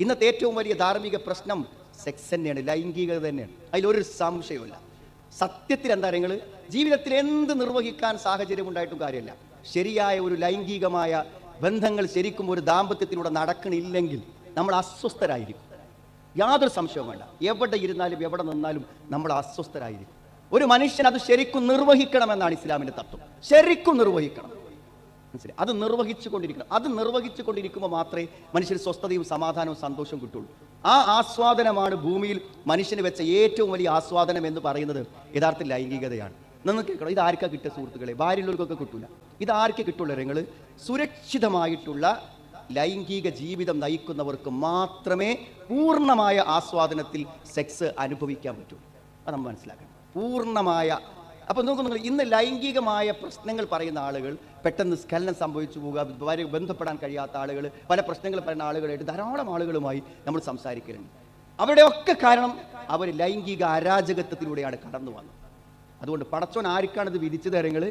ഇന്നത്തെ ഏറ്റവും വലിയ ധാർമ്മിക പ്രശ്നം സെക്സ് തന്നെയാണ് ലൈംഗികത തന്നെയാണ്. അതിലൊരു സംശയവുമില്ല. സത്യത്തിൽ എന്താ നിങ്ങൾ ജീവിതത്തിൽ എന്ത് നിർവഹിക്കാൻ സാഹചര്യം ഉണ്ടായിട്ടും കാര്യമല്ല. ശരിയായ ഒരു ലൈംഗികമായ ബന്ധങ്ങൾ ശരിക്കും ഒരു ദാമ്പത്യത്തിലൂടെ നടക്കണില്ലെങ്കിൽ നമ്മൾ അസ്വസ്ഥരായിരിക്കും. യാതൊരു സംശയവും വേണ്ട. എവിടെ ഇരുന്നാലും എവിടെ നിന്നാലും നമ്മൾ അസ്വസ്ഥരായിരിക്കും. ഒരു മനുഷ്യൻ അത് ശരിക്കും നിർവഹിക്കണമെന്നാണ് ഇസ്ലാമിന്റെ തത്വം. ശരിക്കും നിർവഹിക്കണം. മനസ്സിലായി. അത് നിർവഹിച്ചു കൊണ്ടിരിക്കണം അത് നിർവഹിച്ചു കൊണ്ടിരിക്കുമ്പോൾ മാത്രമേ മനുഷ്യന് സ്വസ്ഥതയും സമാധാനവും സന്തോഷവും കിട്ടുള്ളൂ. ആ ആസ്വാദനമാണ് ഭൂമിയിൽ മനുഷ്യന് വെച്ച ഏറ്റവും വലിയ ആസ്വാദനം എന്ന് പറയുന്നത് യഥാർത്ഥ ലൈംഗികതയാണ്. നിങ്ങൾക്ക് കേൾക്കണം. ഇത് ആർക്കാ കിട്ടുക സുഹൃത്തുക്കളെ? ഭാര്യയുള്ളവർക്കൊക്കെ കിട്ടൂല. ഇത് ആർക്ക് കിട്ടുള്ള നിങ്ങൾ സുരക്ഷിതമായിട്ടുള്ള ലൈംഗിക ജീവിതം നയിക്കുന്നവർക്ക് മാത്രമേ പൂർണമായ ആസ്വാദനത്തിൽ സെക്സ് അനുഭവിക്കാൻ പറ്റൂ. അത് നമ്മൾ മനസ്സിലാക്കണം. പൂർണമായ അപ്പൊ നോക്കൂ നിങ്ങൾ ഇന്ന് ലൈംഗികമായ പ്രശ്നങ്ങൾ പറയുന്ന ആളുകൾ പെട്ടെന്ന് സ്ഖലനം സംഭവിച്ചു പോകുക ഭാര്യ ബന്ധപ്പെടാൻ കഴിയാത്ത ആളുകൾ പല പ്രശ്നങ്ങൾ പറയുന്ന ആളുകളായിട്ട് ധാരാളം ആളുകളുമായി നമ്മൾ സംസാരിക്കലുണ്ട്. ഒക്കെ കാരണം അവർ ലൈംഗിക അരാജകത്വത്തിലൂടെയാണ് കടന്നു വന്നത്. അതുകൊണ്ട് പടച്ചോൻ ആർക്കാണ് ഇത് വിധിച്ചത് കാര്യങ്ങൾ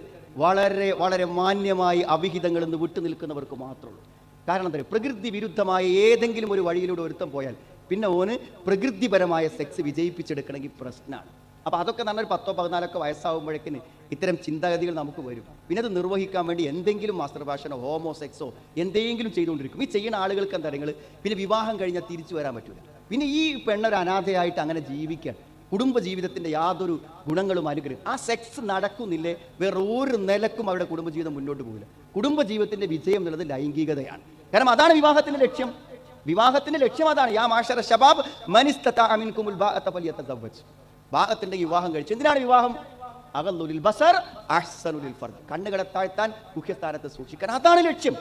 വളരെ വളരെ മാന്യമായി അവിഹിതങ്ങളിൽ നിന്ന് വിട്ടു നിൽക്കുന്നവർക്ക് മാത്രമുള്ളൂ. കാരണം എന്താ പ്രകൃതി വിരുദ്ധമായ ഏതെങ്കിലും ഒരു വഴിയിലൂടെ ഒരുത്തം പോയാൽ പിന്നെ ഓന് പ്രകൃതിപരമായ സെക്സ് വിജയിപ്പിച്ചെടുക്കണമെങ്കിൽ പ്രശ്നമാണ്. അപ്പോൾ അതൊക്കെ നല്ലൊരു പത്തോ പതിനാലൊക്കെ വയസ്സാകുമ്പോഴേക്കിന് ഇത്തരം ചിന്താഗതികൾ നമുക്ക് വരും. പിന്നെ അത് നിർവഹിക്കാൻ വേണ്ടി എന്തെങ്കിലും മാസ്റ്റർ ഭാഷനോ ഹോമോ സെക്സോ എന്തെങ്കിലും ചെയ്തുകൊണ്ടിരിക്കും. ഈ ചെയ്യുന്ന ആളുകൾക്ക് എന്താ നിങ്ങൾ പിന്നെ വിവാഹം കഴിഞ്ഞാൽ തിരിച്ചു വരാൻ പറ്റില്ല പിന്നെ ഈ പെണ്ണൊരു അനാഥയായിട്ട് അങ്ങനെ ജീവിക്കാൻ കുടുംബ ജീവിതത്തിന്റെ യാതൊരു ഗുണങ്ങളും അനുഗ്രഹം ആ സെക്സ് നടക്കുന്നില്ലേ വേറെ ഒരു നിലക്കും അവരുടെ കുടുംബജീവിതം മുന്നോട്ട് പോകില്ല. കുടുംബജീവിതത്തിന്റെ വിജയം എന്നുള്ളത് ലൈംഗികതയാണ്. കാരണം അതാണ് വിവാഹത്തിന്റെ ലക്ഷ്യം. വിവാഹത്തിന്റെ ലക്ഷ്യം അതാണ്. യാ മാഷറ ശബാബ് മനിസ്തമിൻകുമുൽ ഭാഗത്തിന്റെ വിവാഹം കഴിച്ചു. എന്തിനാണ് വിവാഹം? അകല്ലുലിൽ ബസർ അഹ്സനുലിൽ ഫർദ് കണ്ണുകളെ താഴ്ത്താൻ മുഖ്യസ്ഥാനത്ത് സൂക്ഷിക്കാൻ അതാണ് ലക്ഷ്യം.